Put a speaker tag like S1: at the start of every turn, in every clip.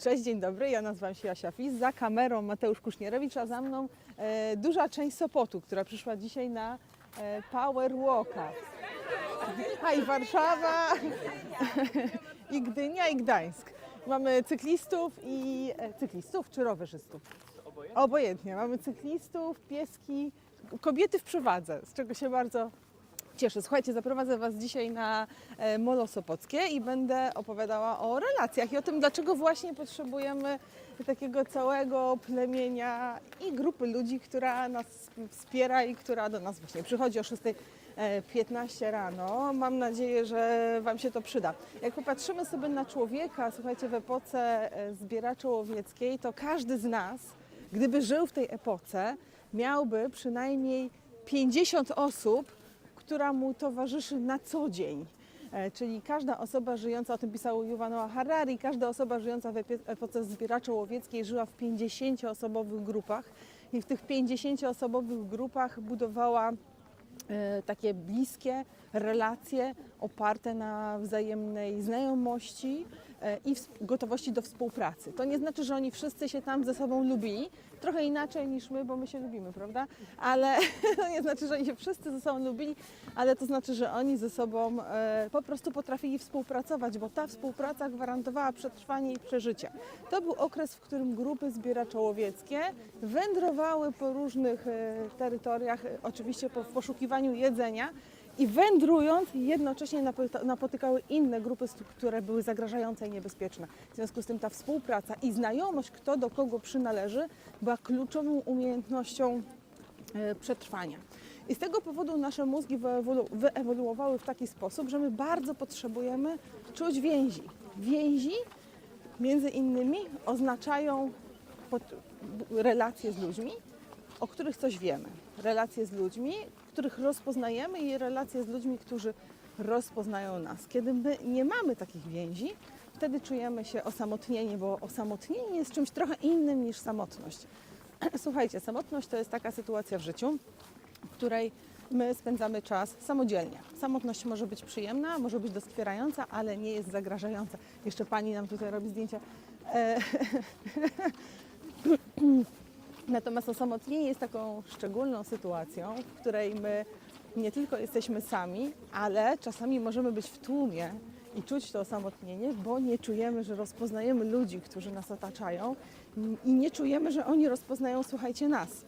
S1: Cześć, dzień dobry. Ja nazywam się Jasia Fis. Za kamerą Mateusz Kusznierewicz, a za mną e, duża część Sopotu, która przyszła dzisiaj na e, Power Walka. A i Warszawa, i Gdynia, i Gdańsk. Mamy cyklistów i e, cyklistów czy rowerzystów? Obojętnie. Mamy cyklistów, pieski, kobiety w przewadze, z czego się bardzo cieszę. Słuchajcie, zaprowadzę Was dzisiaj na e, Molo Sopockie i będę opowiadała o relacjach i o tym, dlaczego właśnie potrzebujemy takiego całego plemienia i grupy ludzi, która nas wspiera i która do nas właśnie przychodzi o 6.15 rano. Mam nadzieję, że Wam się to przyda. Jak popatrzymy sobie na człowieka, słuchajcie, w epoce e, zbieraczy łowieckiej, to każdy z nas, gdyby żył w tej epoce, miałby przynajmniej 50 osób, która mu towarzyszy na co dzień. E, Czyli każda osoba żyjąca, o tym pisał Yuval Noah Harari, każda osoba żyjąca w epoce zbieraczo-łowieckiej żyła w 50-osobowych grupach i w tych 50-osobowych grupach budowała e, takie bliskie relacje oparte na wzajemnej znajomości i ws- gotowości do współpracy. To nie znaczy, że oni wszyscy się tam ze sobą lubili, trochę inaczej niż my, bo my się lubimy, prawda? Ale to nie znaczy, że oni się wszyscy ze sobą lubili, ale to znaczy, że oni ze sobą e, po prostu potrafili współpracować, bo ta współpraca gwarantowała przetrwanie i przeżycie. To był okres, w którym grupy zbieraczo-łowieckie wędrowały po różnych e, terytoriach, e, oczywiście w poszukiwaniu jedzenia i wędrując jednocześnie napotykały inne grupy, które były zagrażające i niebezpieczne. W związku z tym ta współpraca i znajomość, kto do kogo przynależy, była kluczową umiejętnością e, przetrwania. I z tego powodu nasze mózgi wyewolu- wyewoluowały w taki sposób, że my bardzo potrzebujemy czuć więzi. Więzi między innymi oznaczają relacje z ludźmi, o których coś wiemy. Relacje z ludźmi, których rozpoznajemy i relacje z ludźmi, którzy rozpoznają nas. Kiedy my nie mamy takich więzi, wtedy czujemy się osamotnieni, bo osamotnienie jest czymś trochę innym niż samotność. Słuchajcie, samotność to jest taka sytuacja w życiu, w której my spędzamy czas samodzielnie. Samotność może być przyjemna, może być doskwierająca, ale nie jest zagrażająca. Jeszcze pani nam tutaj robi zdjęcia. E, Natomiast osamotnienie jest taką szczególną sytuacją, w której my nie tylko jesteśmy sami, ale czasami możemy być w tłumie i czuć to osamotnienie, bo nie czujemy, że rozpoznajemy ludzi, którzy nas otaczają i nie czujemy, że oni rozpoznają, słuchajcie, nas.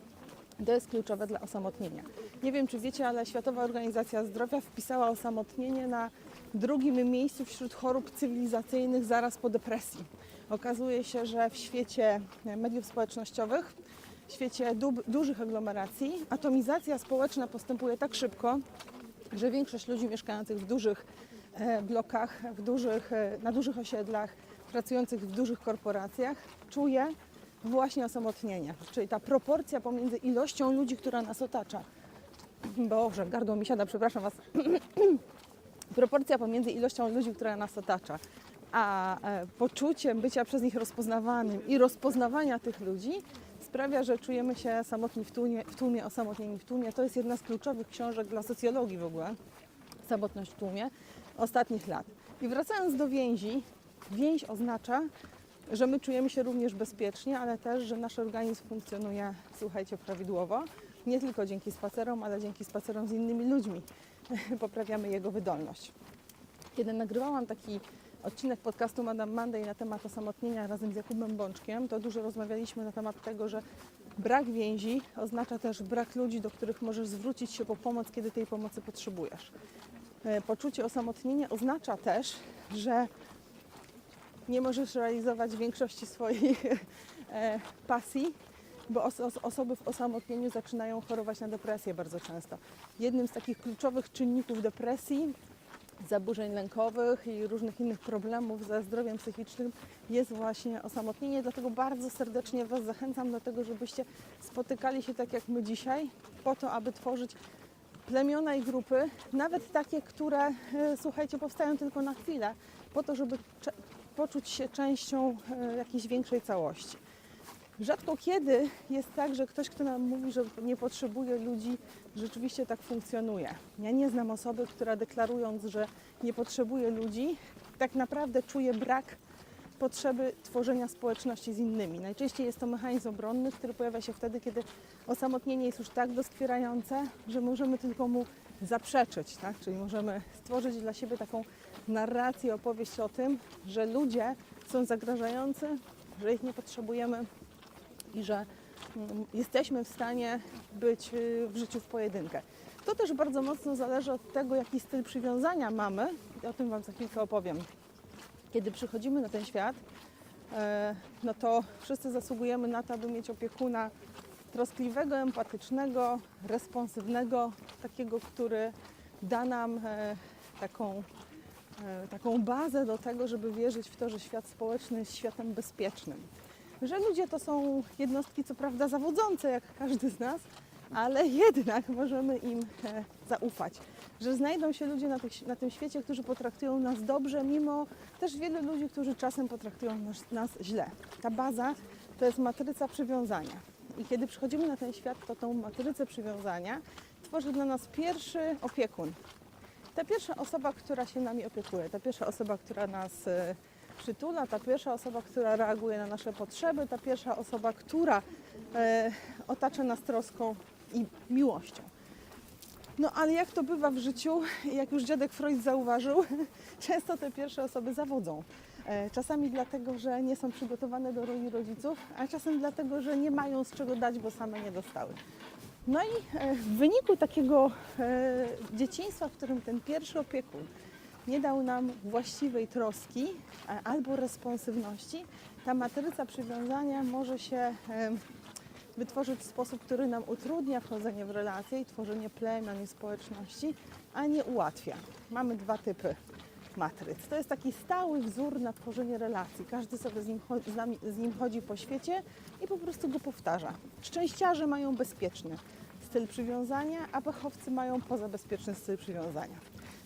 S1: To jest kluczowe dla osamotnienia. Nie wiem, czy wiecie, ale Światowa Organizacja Zdrowia wpisała osamotnienie na drugim miejscu wśród chorób cywilizacyjnych zaraz po depresji. Okazuje się, że w świecie mediów społecznościowych, w świecie du- dużych aglomeracji, atomizacja społeczna postępuje tak szybko, że większość ludzi mieszkających w dużych e, blokach, w dużych, e, na dużych osiedlach, pracujących w dużych korporacjach czuje właśnie osamotnienie. Czyli ta proporcja pomiędzy ilością ludzi, która nas otacza. Boże, gardło mi siada, przepraszam Was. proporcja pomiędzy ilością ludzi, która nas otacza, a e, poczuciem bycia przez nich rozpoznawanym i rozpoznawania tych ludzi sprawia, że czujemy się samotni w tłumie, w tłumie, osamotnieni w tłumie. To jest jedna z kluczowych książek dla socjologii w ogóle, samotność w tłumie ostatnich lat. I wracając do więzi, więź oznacza, że my czujemy się również bezpiecznie, ale też, że nasz organizm funkcjonuje, słuchajcie, prawidłowo. Nie tylko dzięki spacerom, ale dzięki spacerom z innymi ludźmi poprawiamy jego wydolność. Kiedy nagrywałam taki odcinek podcastu Madame Monday na temat osamotnienia razem z Jakubem Bączkiem, to dużo rozmawialiśmy na temat tego, że brak więzi oznacza też brak ludzi, do których możesz zwrócić się po pomoc, kiedy tej pomocy potrzebujesz. E, Poczucie osamotnienia oznacza też, że nie możesz realizować większości swoich e, pasji, bo os os osoby w osamotnieniu zaczynają chorować na depresję bardzo często. Jednym z takich kluczowych czynników depresji, zaburzeń lękowych i różnych innych problemów ze zdrowiem psychicznym jest właśnie osamotnienie. Dlatego bardzo serdecznie Was zachęcam do tego, żebyście spotykali się tak jak my dzisiaj, po to, aby tworzyć plemiona i grupy, nawet takie, które, e, słuchajcie, powstają tylko na chwilę, po to, żeby poczuć się częścią e, jakiejś większej całości. Rzadko kiedy jest tak, że ktoś, kto nam mówi, że nie potrzebuje ludzi, rzeczywiście tak funkcjonuje. Ja nie znam osoby, która deklarując, że nie potrzebuje ludzi, tak naprawdę czuje brak potrzeby tworzenia społeczności z innymi. Najczęściej jest to mechanizm obronny, który pojawia się wtedy, kiedy osamotnienie jest już tak doskwierające, że możemy tylko mu zaprzeczyć, tak? czyli możemy stworzyć dla siebie taką narrację, opowieść o tym, że ludzie są zagrażający, że ich nie potrzebujemy i że mm, jesteśmy w stanie być y, w życiu w pojedynkę. To też bardzo mocno zależy od tego, jaki styl przywiązania mamy. O tym Wam za chwilkę opowiem. Kiedy przychodzimy na ten świat, e, no to wszyscy zasługujemy na to, aby mieć opiekuna troskliwego, empatycznego, responsywnego, takiego, który da nam e, taką, e, taką bazę do tego, żeby wierzyć w to, że świat społeczny jest światem bezpiecznym. Że ludzie to są jednostki, co prawda, zawodzące, jak każdy z nas, ale jednak możemy im e, zaufać. Że znajdą się ludzie na, tych, na tym świecie, którzy potraktują nas dobrze, mimo też wielu ludzi, którzy czasem potraktują nas, nas źle. Ta baza to jest matryca przywiązania. I kiedy przychodzimy na ten świat, to tą matrycę przywiązania tworzy dla nas pierwszy opiekun. Ta pierwsza osoba, która się nami opiekuje, ta pierwsza osoba, która nas e, przytula, ta pierwsza osoba, która reaguje na nasze potrzeby, ta pierwsza osoba, która e, otacza nas troską i miłością. No ale jak to bywa w życiu, jak już dziadek Freud zauważył, często te pierwsze osoby zawodzą. E, Czasami dlatego, że nie są przygotowane do roli rodziców, a czasem dlatego, że nie mają z czego dać, bo same nie dostały. No i e, w wyniku takiego e, dzieciństwa, w którym ten pierwszy opiekun nie dał nam właściwej troski albo responsywności, ta matryca przywiązania może się wytworzyć w sposób, który nam utrudnia wchodzenie w relacje i tworzenie plemion i społeczności, a nie ułatwia. Mamy dwa typy matryc. To jest taki stały wzór na tworzenie relacji. Każdy sobie z nim, z, nami, z nim chodzi po świecie i po prostu go powtarza. Szczęściarze mają bezpieczny styl przywiązania, a pechowcy mają pozabezpieczny styl przywiązania.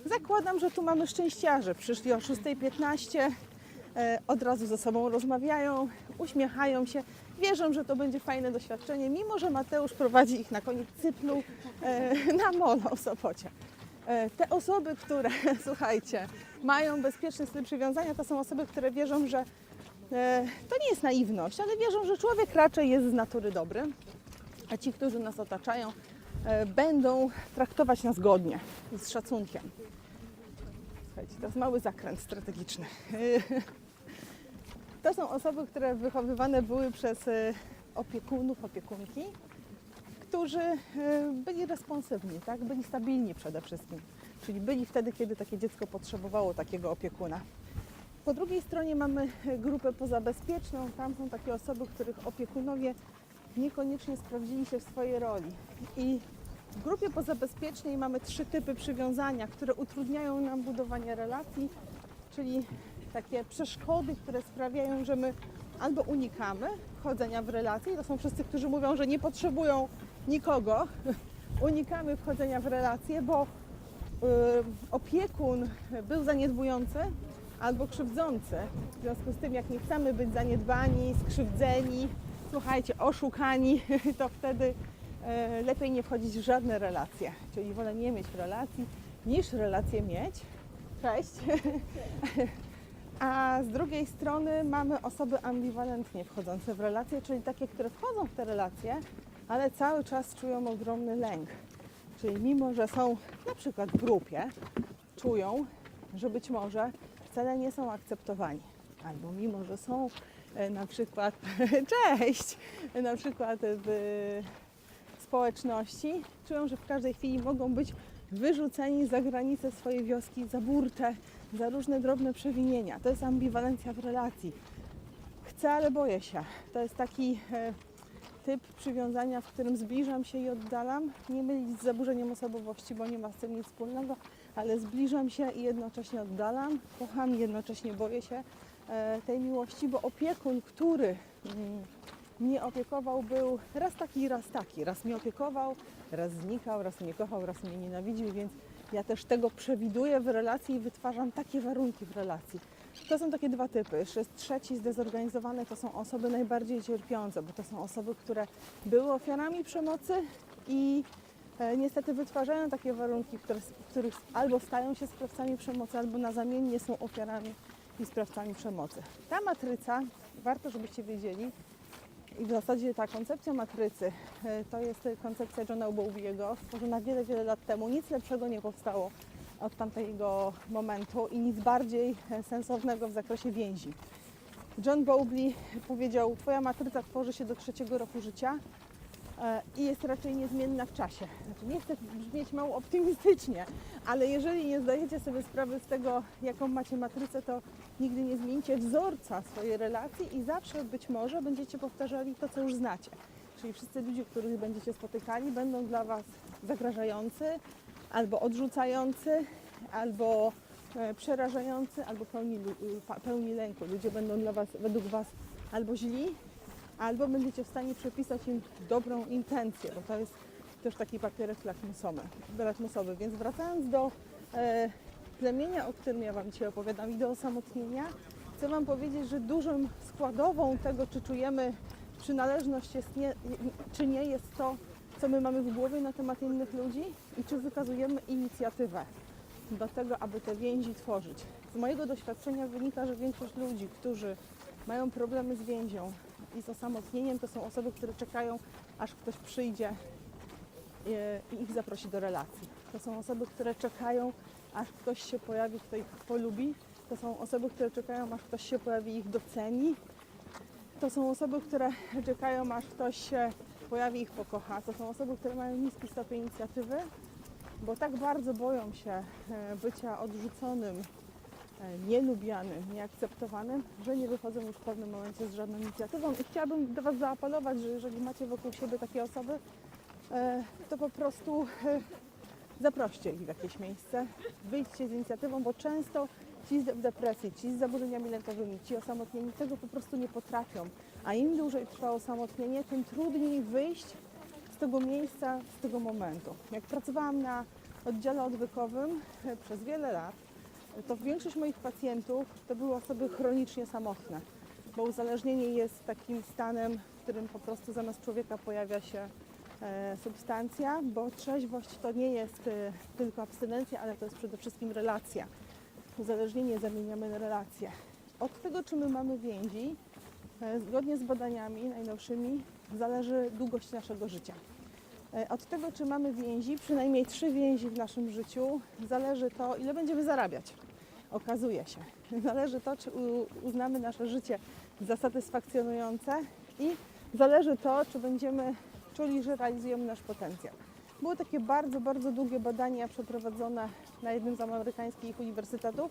S1: Zakładam, że tu mamy szczęściarze. Przyszli o 6.15, e, od razu ze sobą rozmawiają, uśmiechają się, wierzą, że to będzie fajne doświadczenie, mimo że Mateusz prowadzi ich na koniec cyklu e, na molo w Sopocie. E, Te osoby, które, słuchajcie, mają bezpieczny styl przywiązania, to są osoby, które wierzą, że to nie jest naiwność, ale wierzą, że człowiek raczej jest z natury dobry, a ci, którzy nas otaczają, będą traktować nas godnie z szacunkiem. Słuchajcie, to jest mały zakręt strategiczny. To są osoby, które wychowywane były przez e, opiekunów, opiekunki, którzy e, byli responsywni, tak? byli stabilni przede wszystkim. Czyli byli wtedy, kiedy takie dziecko potrzebowało takiego opiekuna. Po drugiej stronie mamy e, grupę pozabezpieczną. Tam są takie osoby, których opiekunowie niekoniecznie sprawdzili się w swojej roli. I w grupie pozabezpiecznej mamy trzy typy przywiązania, które utrudniają nam budowanie relacji, czyli takie przeszkody, które sprawiają, że my albo unikamy wchodzenia w relacje, to są wszyscy, którzy mówią, że nie potrzebują nikogo, unikamy wchodzenia w relacje, bo y, opiekun był zaniedbujący albo krzywdzący. W związku z tym, jak nie chcemy być zaniedbani, skrzywdzeni, słuchajcie, oszukani, to wtedy e, lepiej nie wchodzić w żadne relacje. Czyli wolę nie mieć relacji, niż relacje mieć. Cześć. A z drugiej strony mamy osoby ambiwalentnie wchodzące w relacje, czyli takie, które wchodzą w te relacje, ale cały czas czują ogromny lęk. Czyli mimo, że są na przykład w grupie, czują, że być może wcale nie są akceptowani. Albo mimo, że są na przykład, cześć, na przykład w społeczności, czują, że w każdej chwili mogą być wyrzuceni za granicę swojej wioski, za burtę, za różne drobne przewinienia. To jest ambiwalencja w relacji. Chcę, ale boję się. To jest taki e, typ przywiązania, w którym zbliżam się i oddalam. Nie mylić z zaburzeniem osobowości, bo nie ma z tym nic wspólnego, ale zbliżam się i jednocześnie oddalam. Kocham jednocześnie boję się e, tej miłości, bo opiekun, który mm, mnie opiekował, był raz taki, raz taki. Raz mnie opiekował, raz znikał, raz mnie kochał, raz mnie nienawidził, więc ja też tego przewiduję w relacji i wytwarzam takie warunki w relacji. To są takie dwa typy. Jeszcze trzeci zdezorganizowany, to są osoby najbardziej cierpiące, bo to są osoby, które były ofiarami przemocy i e, niestety wytwarzają takie warunki, które, w których albo stają się sprawcami przemocy, albo na zamiennie są ofiarami i sprawcami przemocy. Ta matryca, warto żebyście wiedzieli, i w zasadzie ta koncepcja matrycy e, to jest koncepcja Johna Bowlby'ego, stworzona wiele, wiele lat temu. Nic lepszego nie powstało od tamtego momentu i nic bardziej e, sensownego w zakresie więzi. John Bowlby powiedział, twoja matryca tworzy się do trzeciego roku życia i jest raczej niezmienna w czasie. Znaczy, nie chcę brzmieć mało optymistycznie, ale jeżeli nie zdajecie sobie sprawy z tego, jaką macie matrycę, to nigdy nie zmienicie wzorca swojej relacji i zawsze być może będziecie powtarzali to, co już znacie. Czyli wszyscy ludzie, których będziecie spotykali, będą dla Was zagrażający, albo odrzucający, albo e, przerażający, albo pełni, pełni lęku. Ludzie będą dla Was, według Was albo źli, albo będziecie w stanie przepisać im dobrą intencję, bo to jest też taki papierek lakmusowy. lakmusowy. Więc wracając do e, plemienia, o którym ja Wam dzisiaj opowiadam i do osamotnienia, chcę Wam powiedzieć, że dużą składową tego, czy czujemy przynależność jest nie, czy nie, jest to, co my mamy w głowie na temat innych ludzi i czy wykazujemy inicjatywę do tego, aby te więzi tworzyć. Z mojego doświadczenia wynika, że większość ludzi, którzy mają problemy z więzią i z osamotnieniem, to są osoby, które czekają, aż ktoś przyjdzie e, i ich zaprosi do relacji. To są osoby, które czekają, aż ktoś się pojawi, kto ich polubi. To są osoby, które czekają, aż ktoś się pojawi i ich doceni. To są osoby, które czekają, aż ktoś się pojawi i ich pokocha. To są osoby, które mają niski stopień inicjatywy, bo tak bardzo boją się e, bycia odrzuconym, nielubianym, nieakceptowanym, że nie wychodzą już w pewnym momencie z żadną inicjatywą. I chciałabym do Was zaapelować, że jeżeli macie wokół siebie takie osoby, e, to po prostu e, zaproście ich w jakieś miejsce, wyjdźcie z inicjatywą, bo często ci w depresji, ci z zaburzeniami lękowymi, ci osamotnieni tego po prostu nie potrafią. A im dłużej trwa osamotnienie, tym trudniej wyjść z tego miejsca, z tego momentu. Jak pracowałam na oddziale odwykowym e, przez wiele lat, to większość moich pacjentów to były osoby chronicznie samotne, bo uzależnienie jest takim stanem, w którym po prostu zamiast człowieka pojawia się e, substancja, bo trzeźwość to nie jest e, tylko abstynencja, ale to jest przede wszystkim relacja. Uzależnienie zamieniamy na relacje. Od tego, czy my mamy więzi, e, zgodnie z badaniami najnowszymi, zależy długość naszego życia. E, Od tego, czy mamy więzi, przynajmniej trzy więzi w naszym życiu, zależy to, ile będziemy zarabiać. Okazuje się. Zależy to, czy uznamy nasze życie za satysfakcjonujące i zależy to, czy będziemy czuli, że realizujemy nasz potencjał. Były takie bardzo, bardzo długie badania przeprowadzone na jednym z amerykańskich uniwersytetów,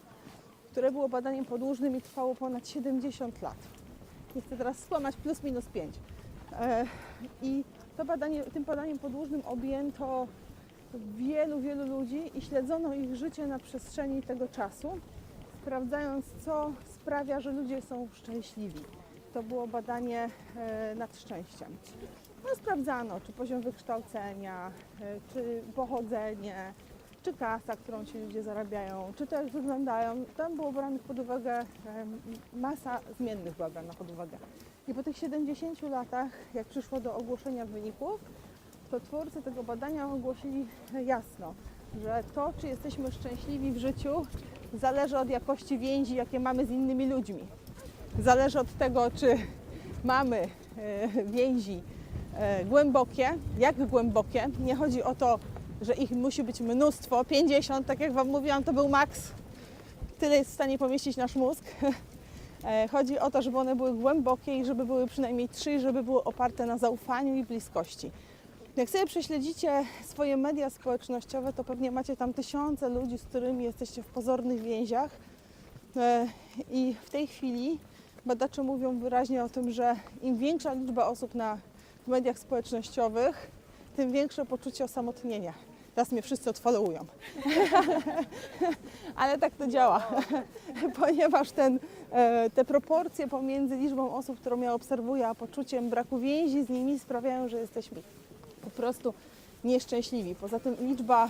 S1: które było badaniem podłużnym i trwało ponad 70 lat. Nie chcę teraz skłamać, plus minus 5. E, I to badanie, tym badaniem podłużnym objęto wielu, wielu ludzi i śledzono ich życie na przestrzeni tego czasu, sprawdzając, co sprawia, że ludzie są szczęśliwi. To było badanie e, nad szczęściem. No, sprawdzano, czy poziom wykształcenia, e, czy pochodzenie, czy kasa, którą ci ludzie zarabiają, czy jak wyglądają. Tam było branych pod uwagę em, masa zmiennych była brana pod uwagę. I po tych 70 latach, jak przyszło do ogłoszenia wyników, to twórcy tego badania ogłosili jasno, że to, czy jesteśmy szczęśliwi w życiu, zależy od jakości więzi, jakie mamy z innymi ludźmi. Zależy od tego, czy mamy e, więzi e, głębokie, jak głębokie. Nie chodzi o to, że ich musi być mnóstwo, 50, tak jak Wam mówiłam, to był maks. Tyle jest w stanie pomieścić nasz mózg. E, Chodzi o to, żeby one były głębokie i żeby były przynajmniej trzy, i żeby były oparte na zaufaniu i bliskości. Jak sobie prześledzicie swoje media społecznościowe, to pewnie macie tam tysiące ludzi, z którymi jesteście w pozornych więziach. E, I w tej chwili badacze mówią wyraźnie o tym, że im większa liczba osób na mediach społecznościowych, tym większe poczucie osamotnienia. Teraz mnie wszyscy odfollowują. Ale tak to działa, ponieważ ten, te proporcje pomiędzy liczbą osób, którą ja obserwuję, a poczuciem braku więzi z nimi sprawiają, że jesteśmy po prostu nieszczęśliwi. Poza tym liczba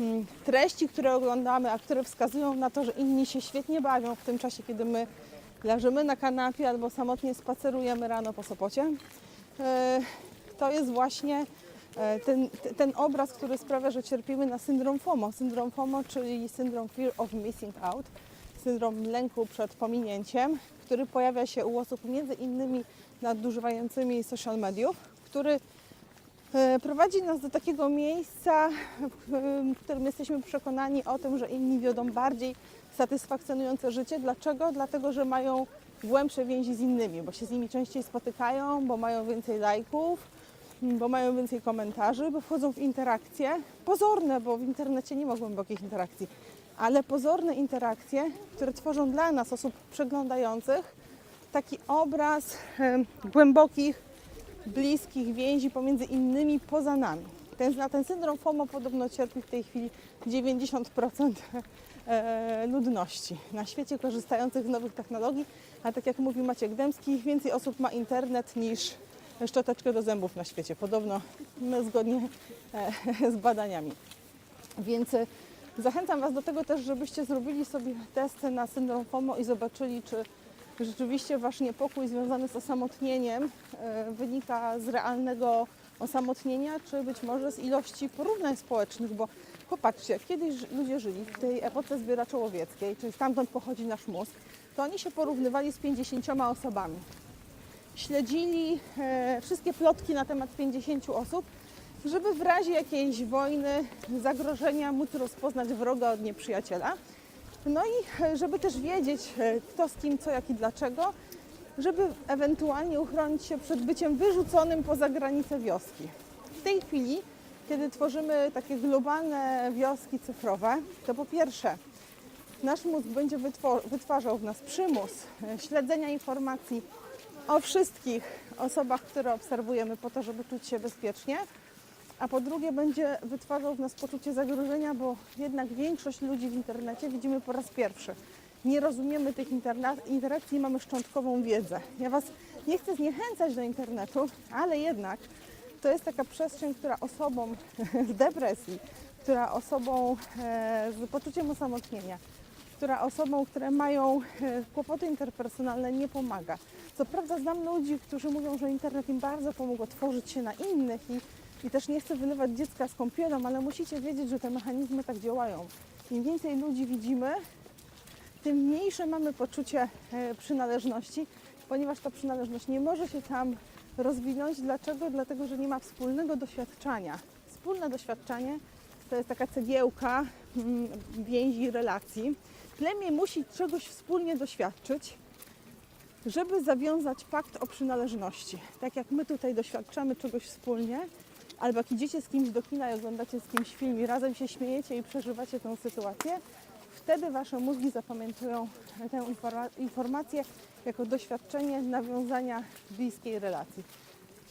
S1: mm, treści, które oglądamy, a które wskazują na to, że inni się świetnie bawią w tym czasie, kiedy my leżymy na kanapie albo samotnie spacerujemy rano po Sopocie, e, to jest właśnie e, ten, ten obraz, który sprawia, że cierpimy na syndrom FOMO. Syndrom FOMO, czyli syndrom Fear of Missing Out. Syndrom lęku przed pominięciem, który pojawia się u osób między innymi nadużywającymi social mediów, który e, prowadzi nas do takiego miejsca, w którym jesteśmy przekonani o tym, że inni wiodą bardziej satysfakcjonujące życie. Dlaczego? Dlatego, że mają głębsze więzi z innymi, bo się z nimi częściej spotykają, bo mają więcej lajków, bo mają więcej komentarzy, bo wchodzą w interakcje pozorne, bo w internecie nie ma głębokich interakcji, ale pozorne interakcje, które tworzą dla nas, osób przeglądających, taki obraz głębokich, bliskich więzi pomiędzy innymi poza nami. Ten, na ten syndrom FOMO podobno cierpi w tej chwili 90% e, ludności na świecie korzystających z nowych technologii, a tak jak mówił Maciek Dębski, więcej osób ma internet niż szczoteczkę do zębów na świecie. Podobno no, zgodnie e, z badaniami. Więc e, zachęcam Was do tego też, żebyście zrobili sobie testy na syndrom FOMO i zobaczyli, czy rzeczywiście Wasz niepokój związany z osamotnieniem e, wynika z realnego osamotnienia, czy być może z ilości porównań społecznych, bo popatrzcie, kiedyś ludzie żyli w tej epoce zbieraczą-łowieckiej, czyli stamtąd pochodzi nasz mózg, to oni się porównywali z 50 osobami. Śledzili e, wszystkie plotki na temat 50 osób, żeby w razie jakiejś wojny, zagrożenia móc rozpoznać wroga od nieprzyjaciela. No i e, żeby też wiedzieć, e, kto z kim, co, jak i dlaczego, żeby ewentualnie uchronić się przed byciem wyrzuconym poza granice wioski. W tej chwili, kiedy tworzymy takie globalne wioski cyfrowe, to po pierwsze nasz mózg będzie wytwarzał w nas przymus e, śledzenia informacji o wszystkich osobach, które obserwujemy po to, żeby czuć się bezpiecznie, a po drugie będzie wytwarzał w nas poczucie zagrożenia, bo jednak większość ludzi w internecie widzimy po raz pierwszy. Nie rozumiemy tych interakcji, mamy szczątkową wiedzę. Ja Was nie chcę zniechęcać do internetu, ale jednak to jest taka przestrzeń, która osobom z depresji, która osobom e, z poczuciem osamotnienia, która osobom, które mają e, kłopoty interpersonalne nie pomaga. Co prawda znam ludzi, którzy mówią, że internet im bardzo pomógł otworzyć się na innych i, i też nie chcę wylewać dziecka z kąpielą, ale musicie wiedzieć, że te mechanizmy tak działają. Im więcej ludzi widzimy, tym mniejsze mamy poczucie e, przynależności, ponieważ ta przynależność nie może się tam rozwinąć. Dlaczego? Dlatego, że nie ma wspólnego doświadczenia. Wspólne doświadczenie to jest taka cegiełka mm, więzi, relacji. Plemię musi czegoś wspólnie doświadczyć, żeby zawiązać pakt o przynależności. Tak jak my tutaj doświadczamy czegoś wspólnie, albo jak idziecie z kimś do kina i oglądacie z kimś film i razem się śmiejecie i przeżywacie tę sytuację, wtedy wasze mózgi zapamiętują tę informa- informację jako doświadczenie nawiązania bliskiej relacji.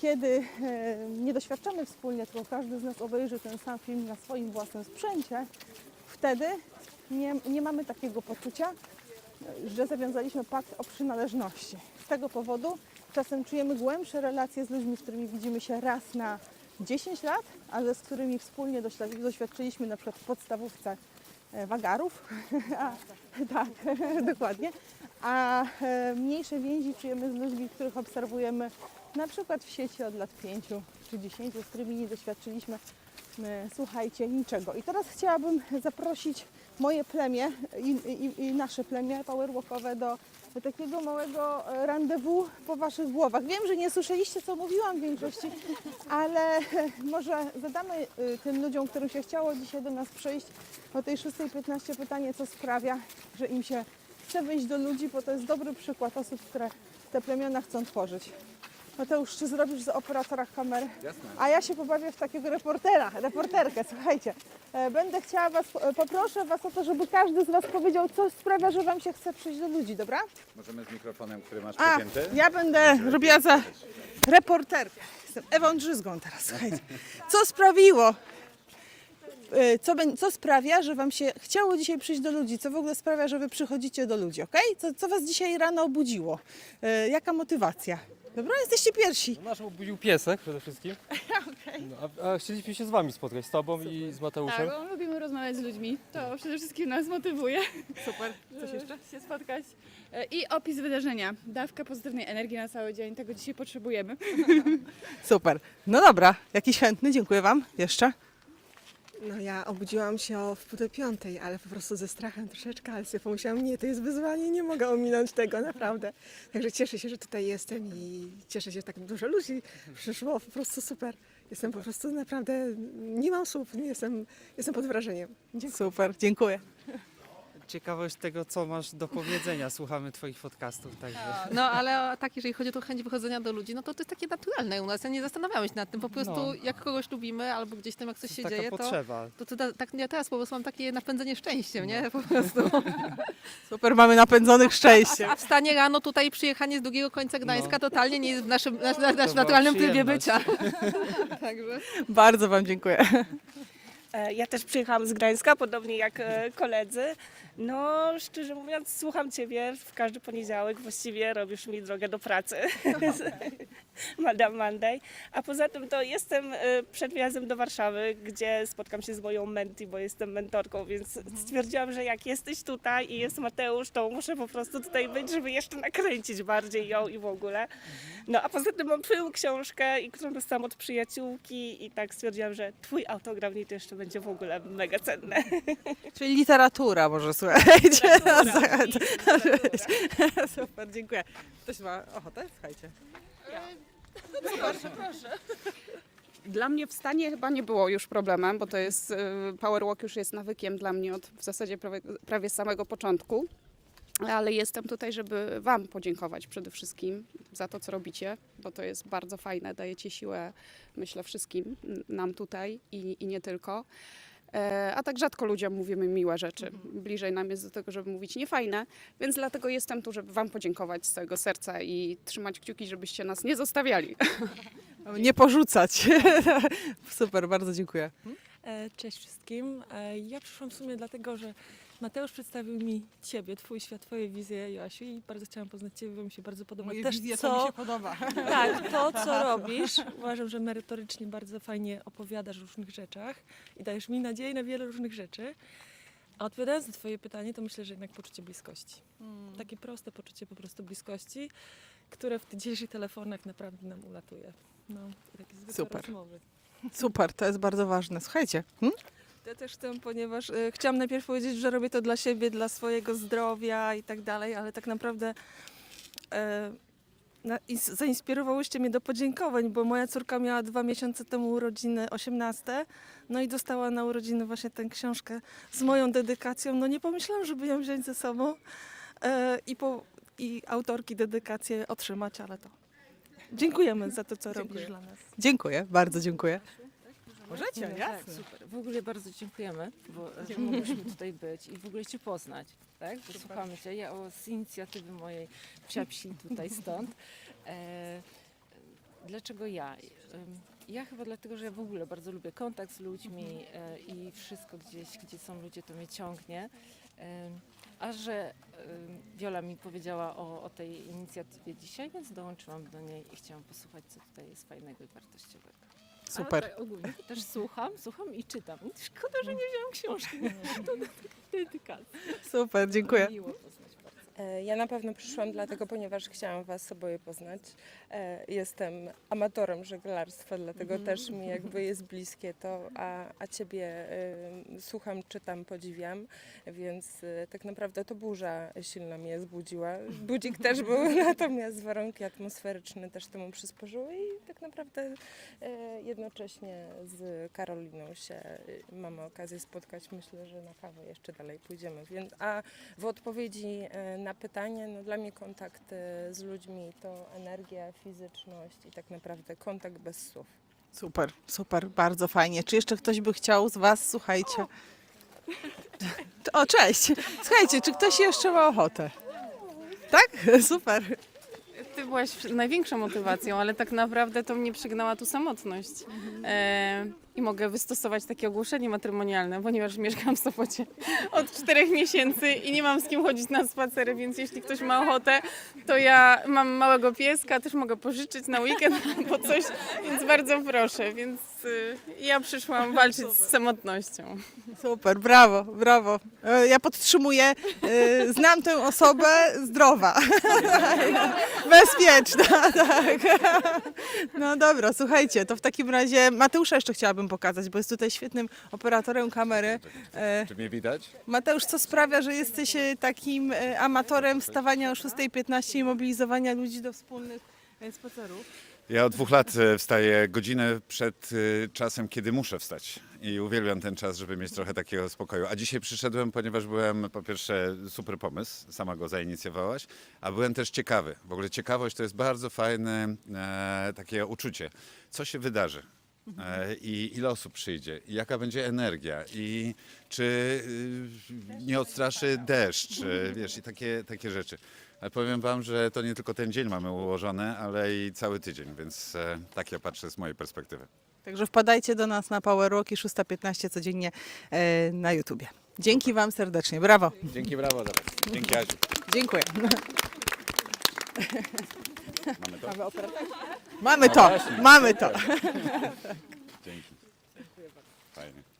S1: Kiedy e, nie doświadczamy wspólnie, tylko każdy z nas obejrzy ten sam film na swoim własnym sprzęcie, wtedy nie, nie mamy takiego poczucia, że zawiązaliśmy pakt o przynależności. Z tego powodu czasem czujemy głębsze relacje z ludźmi, z którymi widzimy się raz na 10 lat, ale z którymi wspólnie doświad- doświadczyliśmy na przykład w podstawówce e, wagarów. A, tak, dokładnie. A e, mniejsze więzi czujemy z ludźmi, których obserwujemy na przykład w sieci od lat 5 czy 10, z którymi nie doświadczyliśmy, słuchajcie, niczego. I teraz chciałabym zaprosić moje plemię i, i, i nasze plemię powerwalkowe do takiego małego e, rendezvous po waszych głowach. Wiem, że nie słyszeliście, co mówiłam w większości, ale może zadamy e, tym ludziom, którym się chciało dzisiaj do nas przyjść o tej 6.15 pytanie, co sprawia, że im się chce wyjść do ludzi, bo to jest dobry przykład osób, które te plemiona chcą tworzyć. Mateusz, czy zrobisz z operatora kamer?
S2: Jasne.
S1: A ja się pobawię w takiego reportera, reporterkę, słuchajcie. E, Będę chciała Was, e, poproszę Was o to, żeby każdy z Was powiedział, co sprawia, że Wam się chce przyjść do ludzi, dobra?
S2: Możemy z mikrofonem, który masz
S1: A,
S2: przypięty?
S1: ja będę robiła za reporterkę. Jestem Ewą Drzyzgą teraz, słuchajcie. Co sprawiło, e, co, co sprawia, że Wam się chciało dzisiaj przyjść do ludzi? Co w ogóle sprawia, że Wy przychodzicie do ludzi, ok? Co, co Was dzisiaj rano obudziło? Jaka motywacja? Dobra, jesteście pierwsi.
S3: Nasz obudził piesek przede wszystkim. No, a, a chcieliśmy się z wami spotkać, z tobą i z Mateuszem.
S4: Tak, bo lubimy rozmawiać z ludźmi. To przede wszystkim nas motywuje.
S1: Super. Coś jeszcze?
S4: Się spotkać. E, I opis wydarzenia. Dawka pozytywnej energii na cały dzień. Tego dzisiaj potrzebujemy.
S1: Super. No dobra, jakiś chętny, dziękuję Wam. Jeszcze.
S5: No ja obudziłam się o w pół do piątej, ale po prostu ze strachem troszeczkę, ale sobie pomyślałam, nie, to jest wyzwanie, nie mogę ominąć tego, naprawdę. Także cieszę się, że tutaj jestem i cieszę się, że tak dużo ludzi przyszło, po prostu super. Jestem po prostu naprawdę, nie mam słów, nie jestem, jestem pod wrażeniem.
S1: Super, dziękuję.
S6: Ciekawość tego, co masz do powiedzenia. Słuchamy Twoich podcastów, także.
S7: No ale tak, jeżeli chodzi o tą chęć wychodzenia do ludzi, no to to jest takie naturalne u nas. Ja nie zastanawiałem się nad tym. Po prostu
S6: No.
S7: jak kogoś lubimy albo gdzieś tam jak coś się
S6: taka
S7: dzieje, to,
S6: potrzeba.
S7: to, to ta- tak ja teraz po prostu mam takie napędzenie szczęściem, nie? Po prostu.
S1: Super, mamy napędzonych szczęściem.
S7: A wstanie rano tutaj, przyjechanie z drugiego końca Gdańska
S6: No.
S7: totalnie nie jest w naszym, nasz, nasz,
S6: była
S7: naturalnym trybie
S6: przyjemność.
S7: bycia. Także.
S1: Bardzo Wam dziękuję.
S8: E, Ja też przyjechałam z Gdańska, podobnie jak e, koledzy. No, szczerze mówiąc, słucham Ciebie w każdy poniedziałek. Właściwie robisz mi drogę do pracy. Madame Monday. A poza tym to jestem e, przed wjazdem do Warszawy, gdzie spotkam się z moją menti, bo jestem mentorką, więc stwierdziłam, że jak jesteś tutaj i jest Mateusz, to muszę po prostu tutaj być, żeby jeszcze nakręcić bardziej ją i w ogóle. No a poza tym mam Twoją książkę, i którą dostałam od przyjaciółki i tak stwierdziłam, że Twój autograf i to jeszcze będzie w ogóle mega cenne.
S1: Czyli literatura może słuchajcie. Super, dziękuję. Ktoś ma ochotę? Słuchajcie.
S4: Dla mnie wstanie chyba nie było już problemem, bo to jest, y, power walk już jest nawykiem dla mnie od w zasadzie prawie, prawie z samego początku. Ale jestem tutaj, żeby Wam podziękować przede wszystkim za to, co robicie, bo to jest bardzo fajne. Dajecie siłę, myślę, wszystkim nam tutaj i, i nie tylko. E, A tak rzadko ludziom mówimy miłe rzeczy. Bliżej nam jest do tego, żeby mówić niefajne, więc dlatego jestem tu, żeby Wam podziękować z całego serca i trzymać kciuki, żebyście nas nie zostawiali.
S1: Nie porzucać. Super, bardzo dziękuję.
S9: E, Cześć wszystkim. E, Ja przyszłam w sumie dlatego, że Mateusz przedstawił mi Ciebie, Twój świat, Twoje wizje, Joasiu i bardzo chciałam poznać Ciebie, bo mi się bardzo podoba
S1: Moje
S9: też
S1: wizje
S9: co,
S1: to mi się podoba.
S9: tak, to, co robisz. Uważam, że merytorycznie bardzo fajnie opowiadasz o różnych rzeczach i dajesz mi nadzieję na wiele różnych rzeczy. A odpowiadając na Twoje pytanie, to myślę, że jednak poczucie bliskości. Takie proste poczucie po prostu bliskości, które w dzisiejszych telefonach naprawdę nam ulatuje. No, takie zwykłe
S1: Super.
S9: rozmowy.
S1: Super, to jest bardzo ważne. Słuchajcie. Hmm?
S9: Ja też chcę, ponieważ e, chciałam najpierw powiedzieć, że robię to dla siebie, dla swojego zdrowia i tak dalej, ale tak naprawdę e, na, i z- zainspirowałyście mnie do podziękowań, bo moja córka miała dwa miesiące temu urodziny 18, no i dostała na urodziny właśnie tę książkę z moją dedykacją. No nie pomyślałam, żeby ją wziąć ze sobą e, i, po, i autorki dedykację otrzymać, ale to dziękujemy za to, co robisz dla nas.
S1: Dziękuję, bardzo dziękuję. Możecie,
S10: Tak,
S1: jasne.
S10: super. W ogóle bardzo dziękujemy, bo e, mogliśmy tutaj być i w ogóle Cię poznać, tak? Bo słuchamy Cię. Ja o, z inicjatywy mojej psia psi tutaj stąd. E, dlaczego ja? Em, Ja chyba dlatego, że ja w ogóle bardzo lubię kontakt z ludźmi e, i wszystko gdzieś, gdzie są ludzie, to mnie ciągnie. Em, A że em, Wiola mi powiedziała o, o tej inicjatywie dzisiaj, więc dołączyłam do niej i chciałam posłuchać, co tutaj jest fajnego i wartościowego.
S1: Super.
S10: A tak ogólnie też słucham, słucham i czytam. Szkoda, że nie wziąłam książki. To do dedykacji.
S1: Super, dziękuję.
S10: Miło.
S5: E, Ja na pewno przyszłam dlatego, ponieważ chciałam Was oboje poznać. E, Jestem amatorem żeglarstwa, dlatego też mi jakby jest bliskie to, a, a Ciebie e, słucham, czytam, podziwiam, więc e, tak naprawdę to burza silna mnie zbudziła. Budzik też był, natomiast warunki atmosferyczne też temu przysporzyły i tak naprawdę e, jednocześnie z Karoliną się e, mamy okazję spotkać. Myślę, że na kawę jeszcze dalej pójdziemy. Więc, a w odpowiedzi e, na pytanie, no dla mnie kontakt e, z ludźmi to energia, fizyczność i tak naprawdę kontakt bez słów.
S1: Super, super, bardzo fajnie. Czy jeszcze ktoś by chciał z Was, słuchajcie? O, cześć. Słuchajcie, czy ktoś jeszcze ma ochotę? Tak? Super.
S4: Ty byłaś największą motywacją, ale tak naprawdę to mnie przygnała tu samotność. E, I mogę wystosować takie ogłoszenie matrymonialne, ponieważ mieszkam w Sopocie od czterech miesięcy i nie mam z kim chodzić na spacery, więc jeśli ktoś ma ochotę, to ja mam małego pieska, też mogę pożyczyć na weekend albo coś, więc bardzo proszę. Więc
S11: y, ja przyszłam walczyć z samotnością.
S1: Super, brawo, brawo. E, Ja podtrzymuję, e, znam tę osobę zdrowa, bezpieczna, tak. No dobra, słuchajcie, to w takim razie Mateusza jeszcze chciałabym pokazać, bo jest tutaj świetnym operatorem kamery. E,
S2: Czy mnie widać?
S1: Mateusz, co sprawia, że jesteś e, takim e, amatorem wstawania o 6.15 i mobilizowania ludzi do wspólnych e, spacerów?
S2: Ja od dwóch lat e, wstaję godzinę przed e, czasem, kiedy muszę wstać. I uwielbiam ten czas, żeby mieć trochę takiego spokoju. A dzisiaj przyszedłem, ponieważ byłem, po pierwsze, super pomysł, sama go zainicjowałaś, a byłem też ciekawy. W ogóle ciekawość to jest bardzo fajne e, takie uczucie. Co się wydarzy? E, I ile osób przyjdzie, i jaka będzie energia, i czy y, nie odstraszy deszcz, y, wiesz, i takie, takie rzeczy. Ale powiem Wam, że to nie tylko ten dzień mamy ułożony, ale i cały tydzień, więc e, tak ja patrzę z mojej perspektywy.
S1: Także wpadajcie do nas na Power i 6.15 codziennie e, na YouTubie. Dzięki Wam serdecznie, brawo.
S2: Dzięki, brawo za was. Dzięki, Aziu.
S1: Dziękuję.
S2: Mamy to?
S1: Mamy to, mamy to.
S2: Dzięki. Fajnie.